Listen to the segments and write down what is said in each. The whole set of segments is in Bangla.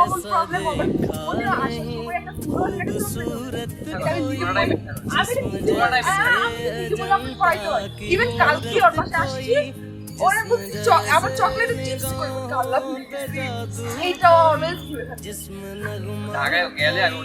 কমন প্রবলেম হবে মনে আসার সময় একটা পুরো একটা ইভেন কালকে ওর পাশে আসছি ওরা বলছে চ- আমার চিপস কই কাল্লা এইটা অলওয়েজ ঢাকায় গেলে আমি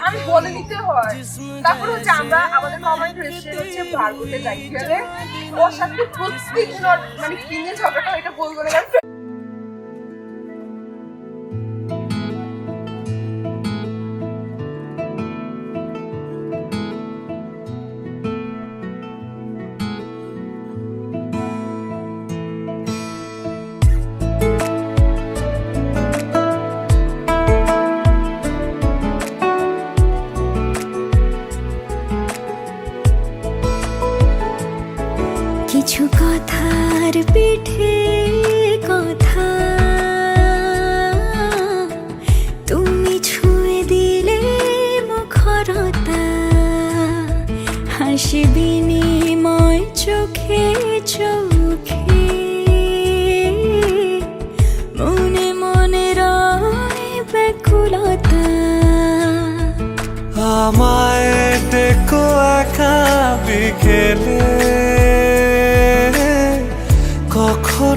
আমি বলে নিতে হয় তারপর হচ্ছে আমরা আমাদের কমন রেস্টুরেন্ট হচ্ছে ভার্গোতে যাই গেলে ওর সাথে প্রত্যেকদিন মানে কিনে ঝগড়াটা এটা বলব না কথা। তুমি ছুঁয়ে দিলে মুখরতা। চোখে মনে ব্যাকুলতা। আমায় ডেকো একা বিকেলে।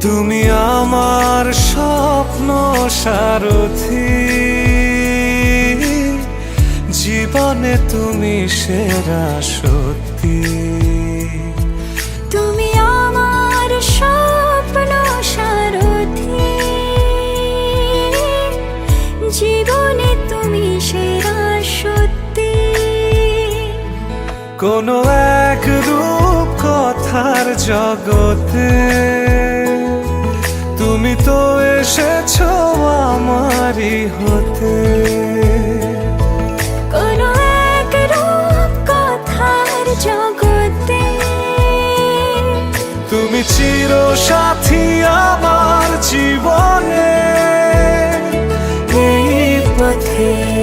তুমি আমার স্বপ্ন সারথি। জীবনে তুমি সেরা সত্যি। কোনো এক রূপ কথার জগতে। তুমি তো এসেছ আমারই হতে। কোনো এক রূপ কথার জগতে। তুমি চির সাথী আমার জীবনে। এই পথে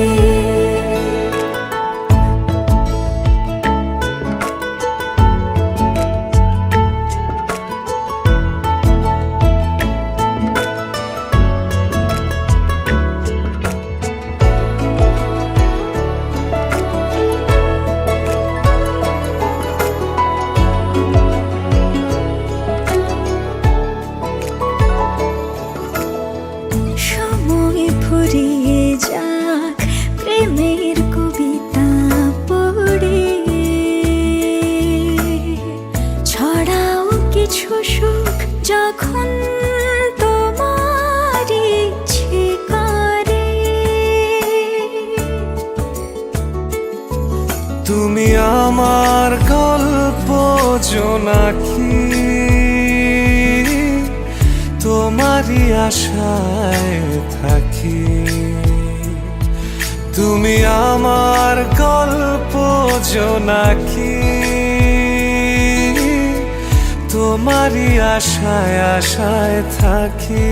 কবিতা পড়ে কিছু তোমার তুমি আমার গল্প জোনাকি তোমারই আশায় থাকি। তুমি আমার গল্প জোনাকি তোমারই আশায় আশায় থাকি।